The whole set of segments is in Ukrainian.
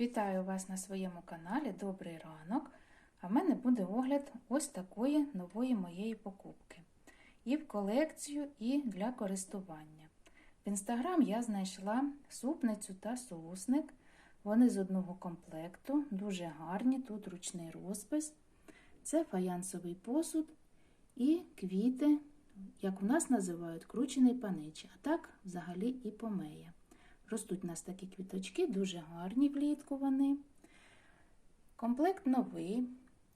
Вітаю вас на своєму каналі Добрий ранок. А в мене буде огляд ось такої нової моєї покупки. І в колекцію, і для користування. В інстаграм я знайшла супницю та соусник. Вони з одного комплекту, дуже гарні, тут ручний розпис. Це фаянсовий посуд і квіти, як у нас називають, кручений панич, а так взагалі і помея. Ростуть у нас такі квіточки, дуже гарні влітку вони. Комплект новий,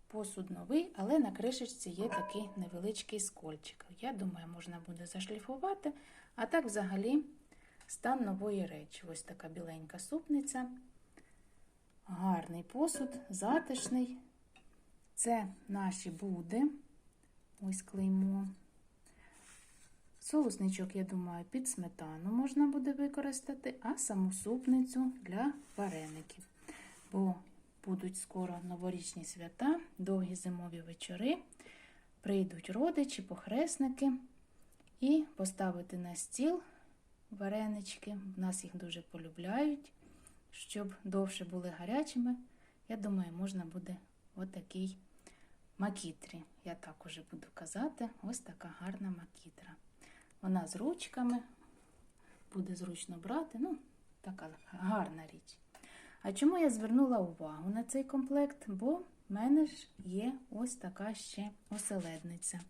посуд новий, але на кришечці є такий невеличкий скольчик. Я думаю, можна буде зашліфувати. А так, взагалі, стан нової речі. Ось така біленька супниця. Гарний посуд, затишний. Це наші буди. Ось клеймо. Соусничок, я думаю, під сметану можна буде використати, а саму супницю для вареників. Бо будуть скоро новорічні свята, довгі зимові вечори. Прийдуть родичі, похресники і поставити на стіл варенички. В нас їх дуже полюбляють, щоб довше були гарячими. Я думаю, можна буде отакий макітрі. Я так уже буду казати, ось така гарна макітра. Вона з ручками, буде зручно брати. Ну, така гарна річ. А чому я звернула увагу на цей комплект? Бо в мене ж є ось така ще оселедниця.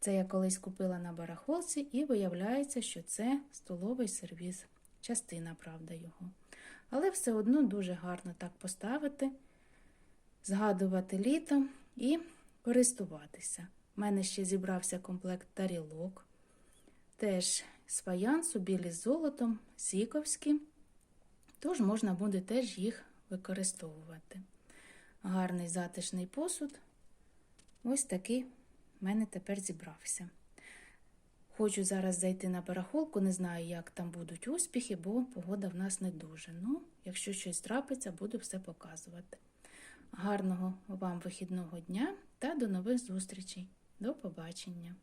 Це я колись купила на барахолці, і виявляється, що це столовий сервіз. Частина, правда, його. Але все одно дуже гарно так поставити, згадувати літо і користуватися. У мене ще зібрався комплект тарілок. Теж з фаянсу, білі з золотом, сіковські, тож можна буде теж їх використовувати. Гарний затишний посуд. Ось такий в мене тепер зібрався. Хочу зараз зайти на барахолку, не знаю, як там будуть успіхи, бо погода в нас не дуже. Ну, якщо щось трапиться, буду все показувати. Гарного вам вихідного дня та до нових зустрічей. До побачення!